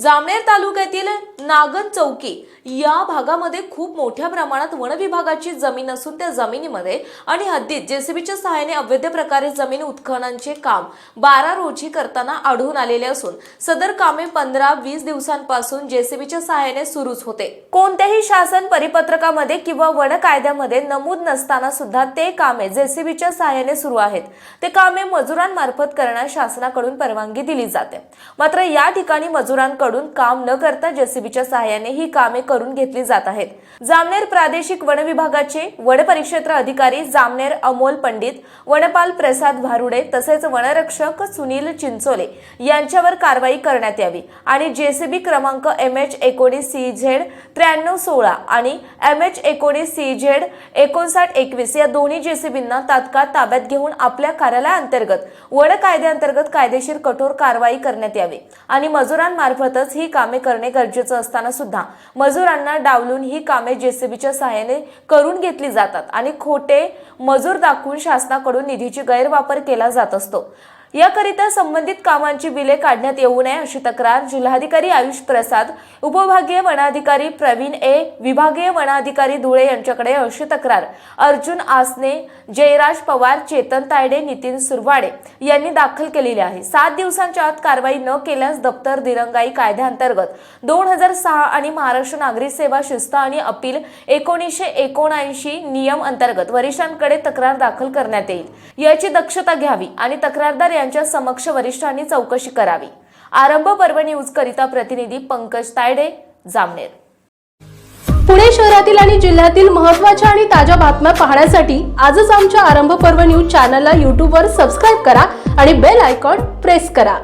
जामनेर तालुक्यातील नागन चौकी या भागामध्ये खूप मोठ्या प्रमाणात वनविभागाची जमीन असून त्या जमिनीमध्ये आणि हद्दीत जेसीबीच्या सहाय्याने अवैध प्रकारे जमीन उत्खननचे काम बारा रोजी करताना आढळून आलेले असून सदर कामे पंधरा वीस दिवसांपासून जेसीबीच्या सहाय्याने सुरूच होते. कोणत्याही शासन परिपत्रकामध्ये किंवा वन कायद्यामध्ये नमूद नसताना सुद्धा ते कामे जेसीबीच्या सहाय्याने सुरू आहेत. ते कामे मजुरांमार्फत करण्यास शासनाकडून परवानगी दिली जाते. मात्र या ठिकाणी मजुरांकडून काम न करता जेसीबीच्या सहाय्याने ही कामे करून घेतली जात आहेत. जामनेर प्रादेशिक वन विभागाचे वन परिक्षेत्र अधिकारी जामनेर अमोल पंडित वनपाल प्रसाद भारुडे तसेच वनरक्षक सुनील चिंचोले यांच्यावर कारवाई करण्यात यावी आणि जेसीबी क्रमांक एम एच एकोणीस सी झेड त्र्याण्णव सोळा आणि एम एच एकोणीस सी झेड एकोणसाठ एकवीस या दोन्ही जेसीबींना तात्काळ ताब्यात घेऊन आपल्या कार्यालयाअंतर्गत वन कायद्याअंतर्गत कायदेशीर कठोर कारवाई करण्यात यावी आणि मजुरांमार्फत मजुरांमार्फतच ही कामे करणे गरजेचं असताना सुद्धा मजुरांना डावलून ही कामे जेसीबीच्या सहाय्याने करून घेतली जातात आणि खोटे मजूर दाखवून शासनाकडून निधीची गैरवापर केला जात असतो. याकरिता संबंधित कामांची बिले काढण्यात येऊ नये अशी तक्रार जिल्हाधिकारी आयुष प्रसाद उपविभागीय वनाधिकारी प्रवीण ए विभागीय वनाधिकारी धुळे यांच्याकडे अशी तक्रार. अर्जुन आसने जयराज पवार चेतन तायडे नितीन सुरवाडे यांनी दाखल केलेली आहे. सात दिवसांच्या आत कारवाई न केल्यास दप्तर दिरंगाई कायद्याअंतर्गत दोन हजार सहा आणि महाराष्ट्र नागरिक सेवा शिस्त आणि अपील एकोणीसशे एकोणऐंशी नियम अंतर्गत वरिष्ठांकडे तक्रार दाखल करण्यात येईल. याची दक्षता घ्यावी आणि तक्रारदार यांच्या समक्ष वरिष्ठांनी चौकशी करावी. आरंभ पर्व न्यूज करिता प्रतिनिधी पंकज तायडे जामनेर. पुणे शहरातील आणि जिल्ह्यातील महत्त्वाच्या आणि ताज्या बातम्या पाहण्यासाठी आजच आमच्या आरंभ पर्व न्यूज चॅनलला यूट्यूबवर सबस्क्राईब करा आणि बेल आयकॉन प्रेस करा.